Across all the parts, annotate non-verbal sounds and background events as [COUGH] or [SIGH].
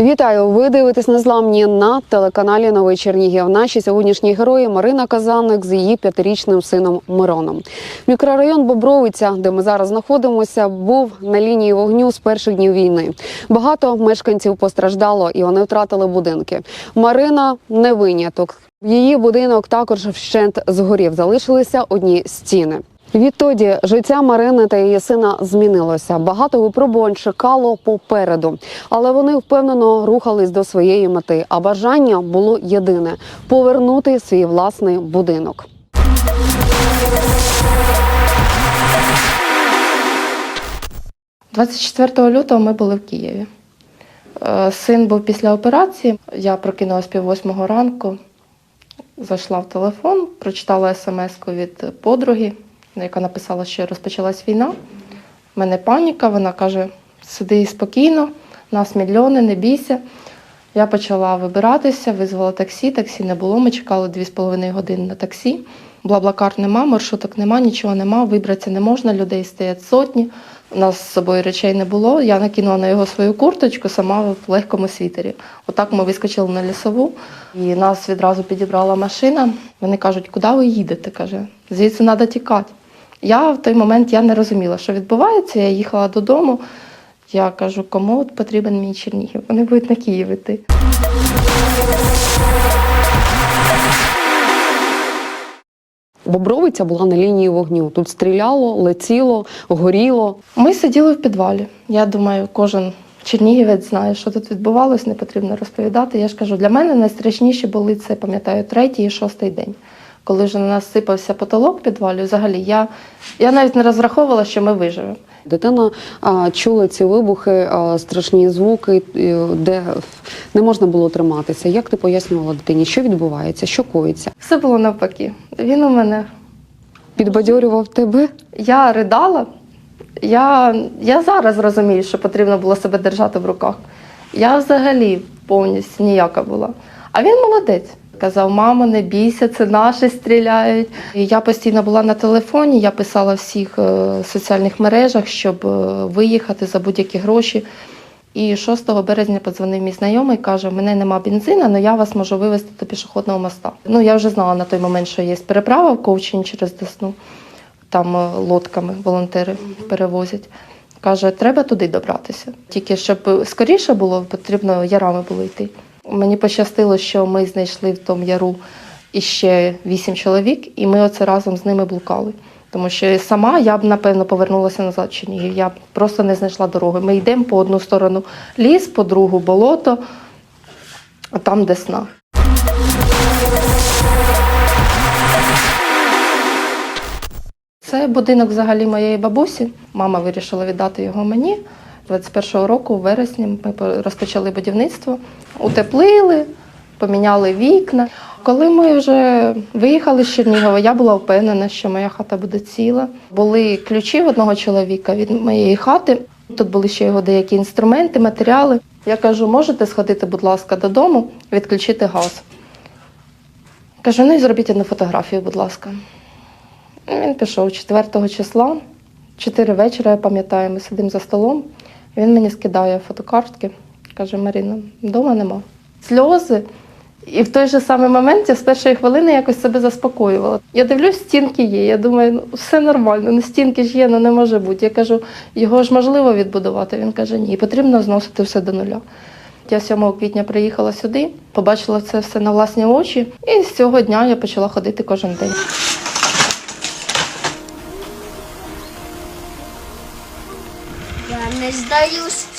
Вітаю! Ви дивитесь незламні на телеканалі Новий Чернігів. Наші сьогоднішні герої Марина Казанник з її п'ятирічним сином Мироном. Мікрорайон Бобровиця, де ми зараз знаходимося, був на лінії вогню з перших днів війни. Багато мешканців постраждало і вони втратили будинки. Марина не виняток. Її будинок також вщент згорів. Залишилися одні стіни. Відтоді життя Марини та її сина змінилося. Багато випробувань чекало попереду, але вони впевнено рухались до своєї мети. А бажання було єдине повернути свій власний будинок. – 24 лютого ми були в Києві. Е, Син був після операції. Я прокинулась пів восьмого ранку, зайшла в телефон, прочитала смс-ку від подруги, яка написала, що розпочалась війна. У мене паніка, вона каже: сиди спокійно, нас мільйони, не бійся. Я почала вибиратися, визвала таксі, таксі не було. Ми чекали 2,5 години на таксі. Блаблакар нема, маршруток нема, нічого нема, вибратися не можна, людей стоять сотні. У нас з собою речей не було. Я накинула на його свою курточку, сама в легкому світері. Отак ми вискочили на лісову, і нас відразу підібрала машина. Вони кажуть, куди ви їдете? каже, звідси треба тікати. Я в той момент я не розуміла, що відбувається. Я їхала додому. Я кажу, кому от потрібен мій Чернігів? Вони будуть на Київ іти. Бобровиця була на лінії вогню. Тут стріляло, летіло, горіло. Ми сиділи в підвалі. Я думаю, кожен чернігівець знає, що тут відбувалось, не потрібно розповідати. Я ж кажу, для мене найстрашніші були це, пам'ятаю, третій і шостий день. Коли вже на нас сипався потолок підвалі, взагалі я, я навіть не розраховувала, що ми виживемо. Дитина а, чула ці вибухи, а, страшні звуки, де не можна було триматися. Як ти пояснювала дитині, що відбувається, що коїться? Все було навпаки. Він у мене Підбадьорював тебе? Я ридала. Я, я зараз розумію, що потрібно було себе держати в руках. Я взагалі повністю ніяка була. А він молодець. Казав, мамо, не бійся, це наші стріляють. І я постійно була на телефоні, я писала в всіх е, соціальних мережах, щоб е, виїхати за будь-які гроші. І 6 березня подзвонив мій знайомий, каже: у мене нема бензина, але я вас можу вивезти до пішохідного моста. Ну я вже знала на той момент, що є переправа в Ковчин через Десну. Там е, лодками волонтери перевозять. Каже, треба туди добратися. Тільки щоб скоріше було, потрібно ярами було йти. Мені пощастило, що ми знайшли в тому яру іще вісім чоловік, і ми оце разом з ними блукали. Тому що сама я б напевно повернулася назад в Чернігів. Я б просто не знайшла дороги. Ми йдемо по одну сторону ліс, по другу болото, а там десна. Це будинок взагалі моєї бабусі. Мама вирішила віддати його мені. 21-го року, у вересні, ми розпочали будівництво, утеплили, поміняли вікна. Коли ми вже виїхали з Чернігова, я була впевнена, що моя хата буде ціла. Були ключі в одного чоловіка від моєї хати. Тут були ще його деякі інструменти, матеріали. Я кажу, можете сходити, будь ласка, додому, відключити газ. Кажу, ну і зробіть одну фотографію, будь ласка. Він пішов 4 числа, 4 вечора, я пам'ятаю, ми сидимо за столом. Він мені скидає фотокартки. Каже, Маріна, вдома нема. Сльози. І в той же самий момент я з першої хвилини якось себе заспокоювала. Я дивлюсь, стінки є. Я думаю, ну все нормально, ну стінки ж є, ну не може бути. Я кажу, його ж можливо відбудувати. Він каже, ні, потрібно зносити все до нуля. Я 7 квітня приїхала сюди, побачила це все на власні очі, і з цього дня я почала ходити кожен день.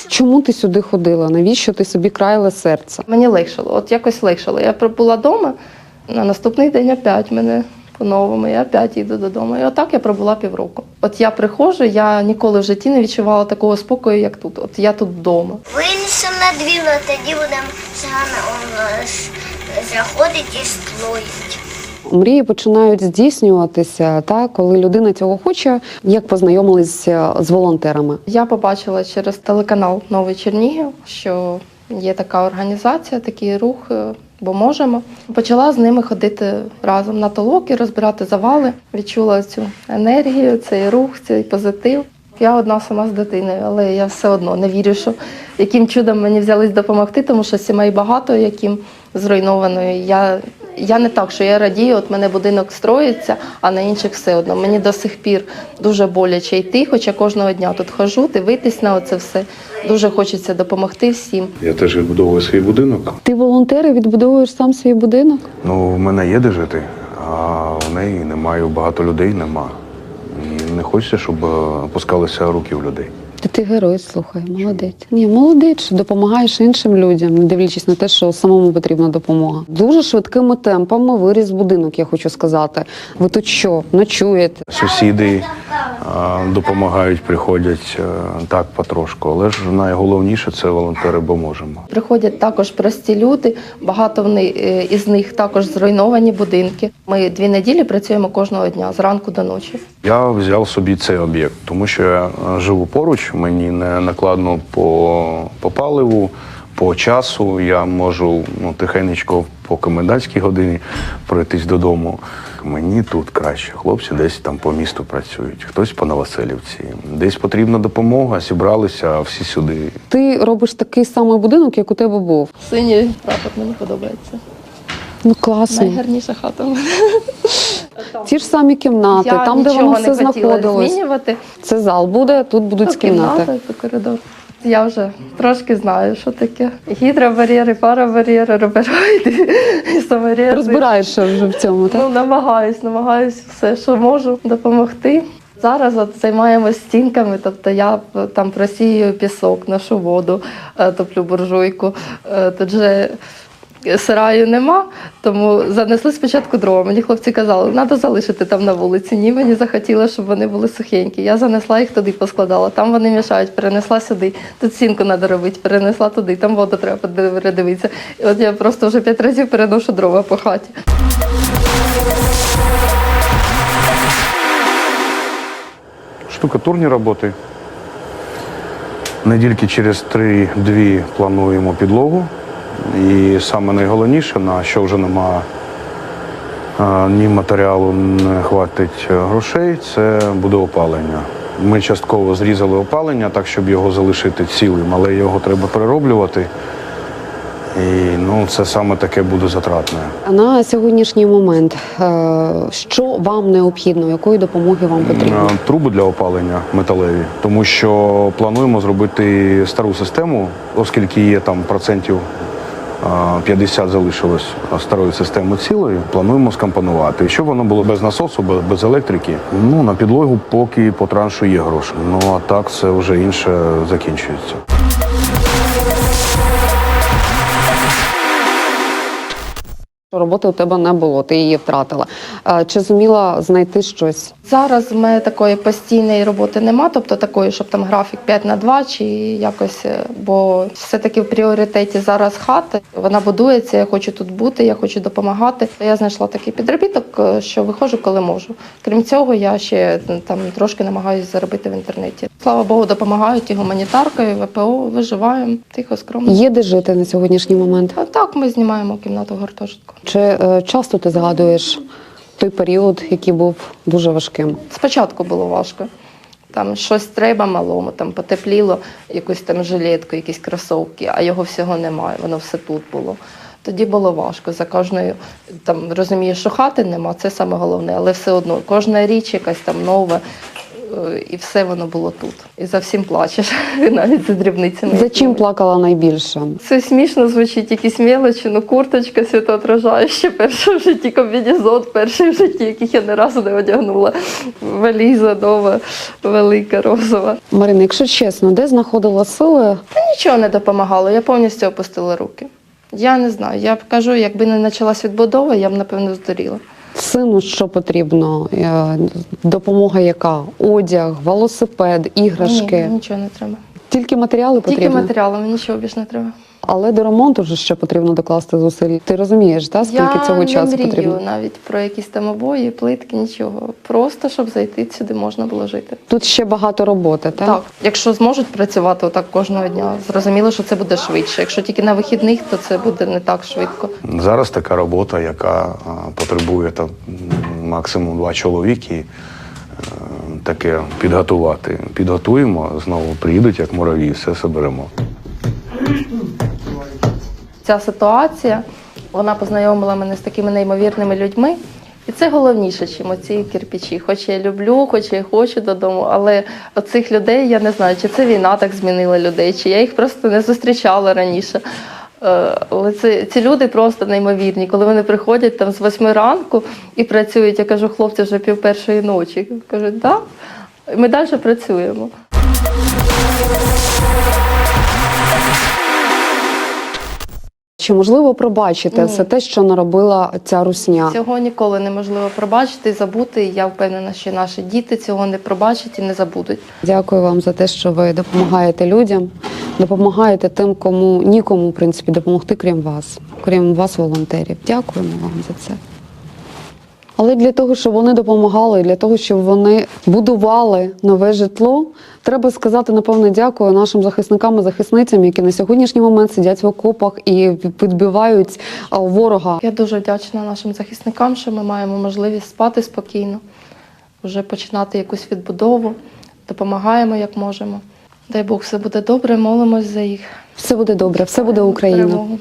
Чому ти сюди ходила? Навіщо ти собі країла серце? Мені легшало, от якось легшало. Я пробула вдома, на наступний день опять мене по-новому, я опять йду додому. І отак я пробула півроку. От я приходжу, я ніколи в житті не відчувала такого спокою, як тут. От я тут вдома. Винесемо на двір, тоді будемо саме заходити і строїти. Мрії починають здійснюватися, та коли людина цього хоче, як познайомилися з волонтерами. Я побачила через телеканал Новий Чернігів, що є така організація, такий рух, е, бо можемо. Почала з ними ходити разом на толоки, розбирати завали. Відчула цю енергію, цей рух, цей позитив. Я одна сама з дитиною, але я все одно не вірю, що яким чудом мені взялись допомогти, тому що сімей багато, яким зруйновано. Я, я не так, що я радію, от мене будинок строїться, а на інших все одно. Мені до сих пір дуже боляче йти, хоча кожного дня тут хожу, дивитись на це все. Дуже хочеться допомогти всім. Я теж відбудовую свій будинок. Ти волонтери відбудовуєш сам свій будинок? Ну, в мене є де жити, а в неї немає, багато людей нема. І не хочеться, щоб е, опускалися руки в людей. Та ти герой, слухай, молодець. Ні, молодець, що допомагаєш іншим людям, не дивлячись на те, що самому потрібна допомога. Дуже швидкими темпами виріс будинок, я хочу сказати. Ви тут що, ночуєте? Сусіди допомагають, приходять е, так потрошку. Але ж найголовніше це волонтери, бо можемо. Приходять також прості люди. Багато вони, е, із них також зруйновані будинки. Ми дві неділі працюємо кожного дня зранку до ночі. Я взяв собі цей об'єкт, тому що я е, живу поруч, мені не накладно по, по паливу, по часу. Я можу ну, тихенечко по комендантській годині пройтись додому. Мені тут краще. Хлопці десь там по місту працюють, хтось по Новоселівці. Десь потрібна допомога, зібралися, всі сюди. Ти робиш такий самий будинок, як у тебе був. Синій прапор мені подобається. Ну класно. Найгарніша хата. в мене. Ті ж самі кімнати, Я там, де нічого воно все не хотіла знаходилось. змінювати. Це зал буде, тут будуть Ну, кімнати. кімната, це коридор. Я вже трошки знаю, що таке гідробар'єри, парабар'єри, рубероїди, [LAUGHS] саморєри. Розбираєшся вже в цьому, так? Ну, намагаюсь, намагаюсь все, що можу допомогти. Зараз от займаємося стінками, тобто я там просію пісок, нашу воду, е, топлю буржуйку. Е, Тут же сараю нема, тому занесли спочатку дрова. Мені хлопці казали, треба залишити там на вулиці. Ні, мені захотілося, щоб вони були сухенькі. Я занесла їх туди, поскладала. Там вони мішають, перенесла сюди. Тут стінку треба робити, перенесла туди, там воду треба передивитися. І от я просто вже п'ять разів переношу дрова по хаті. Штукатурні роботи. Недільки через 3-2 плануємо підлогу. І саме найголовніше, на що вже нема ні матеріалу, не хватить грошей, це буде опалення. Ми частково зрізали опалення, так щоб його залишити цілим, але його треба перероблювати. І ну, це саме таке буде затратне. На сьогоднішній момент, е, що вам необхідно, якої допомоги вам потрібно? Е, Труби для опалення металеві, тому що плануємо зробити стару систему, оскільки є там процентів 50 залишилось старої системи цілої. Плануємо скомпонувати. І щоб воно було без насосу, без, електрики. Ну на підлогу поки по траншу є гроші. Ну а так це вже інше закінчується. Роботи у тебе не було, ти її втратила. Чи зуміла знайти щось? Зараз в мене такої постійної роботи нема, тобто такої, щоб там графік 5 на 2 чи якось, е, бо все-таки в пріоритеті зараз хата. Вона будується, я хочу тут бути, я хочу допомагати. Я знайшла такий підробіток, е, що виходжу, коли можу. Крім цього, я ще там трошки намагаюся заробити в інтернеті. Слава Богу, допомагають і гуманітаркою, і ВПО, виживаємо тихо, скромно. Є де жити на сьогоднішній момент? А так ми знімаємо кімнату гуртожитку. Чи е, часто ти згадуєш той період, який був дуже важким? Спочатку було важко. Там щось треба малому, там потепліло, якусь там жилетку, якісь кросовки, а його всього немає, воно все тут було. Тоді було важко. За кожною там розумієш, що хати нема, це саме головне, але все одно кожна річ якась там нова, і все воно було тут. І за всім плачеш, [LAUGHS] навіть за дрібницями. За чим плакала найбільше? Це смішно звучить, якісь мелочі, ну курточка світоотражаюча, перший в житті комбінезон, перший в житті, яких я ні разу не одягнула. Валіза нова, велика, розова. Марина, якщо чесно, де знаходила сили? Та нічого не допомагало, я повністю опустила руки. Я не знаю. Я б кажу, якби не почалась відбудова, я б напевно здуріла. Сину що потрібно? Е, Допомога яка? Одяг, велосипед, іграшки. Ні, нічого не треба. Тільки матеріали Тільки матеріали, мені нічого більше не треба. Але до ремонту вже ще потрібно докласти зусиль. Ти розумієш, так, скільки я цього не часу мрію потрібно? навіть про якісь там обої, плитки, нічого. Просто щоб зайти сюди можна було жити. Тут ще багато роботи, так? Так, якщо зможуть працювати отак кожного дня, зрозуміло, що це буде швидше. Якщо тільки на вихідних, то це буде не так швидко. Зараз така робота, яка потребує там, максимум два чоловіки. Е, таке підготувати. Підготуємо, знову приїдуть як мураві, все соберемо. Ця ситуація вона познайомила мене з такими неймовірними людьми. І це головніше, ніж оці кирпичі. Хоч я люблю, хоч я хочу додому, але оцих людей я не знаю, чи це війна так змінила людей, чи я їх просто не зустрічала раніше. Е, Але це, ці люди просто неймовірні. Коли вони приходять там з восьми ранку і працюють, я кажу, хлопці вже пів першої ночі. Кажуть, да. ми далі працюємо. Чи можливо пробачити Ні. все те, що наробила ця русня? Цього ніколи неможливо пробачити і забути. І я впевнена, що наші діти цього не пробачать і не забудуть. Дякую вам за те, що ви допомагаєте людям, допомагаєте тим, кому нікому в принципі допомогти, крім вас, крім вас, волонтерів. Дякуємо вам за це. Але для того, щоб вони допомагали, для того, щоб вони будували нове житло, треба сказати, напевно, дякую нашим захисникам і захисницям, які на сьогоднішній момент сидять в окопах і підбивають ворога. Я дуже вдячна нашим захисникам, що ми маємо можливість спати спокійно, вже починати якусь відбудову, допомагаємо як можемо. Дай Бог, все буде добре, молимось за їх. Все буде добре, все буде Україна. Перемогу.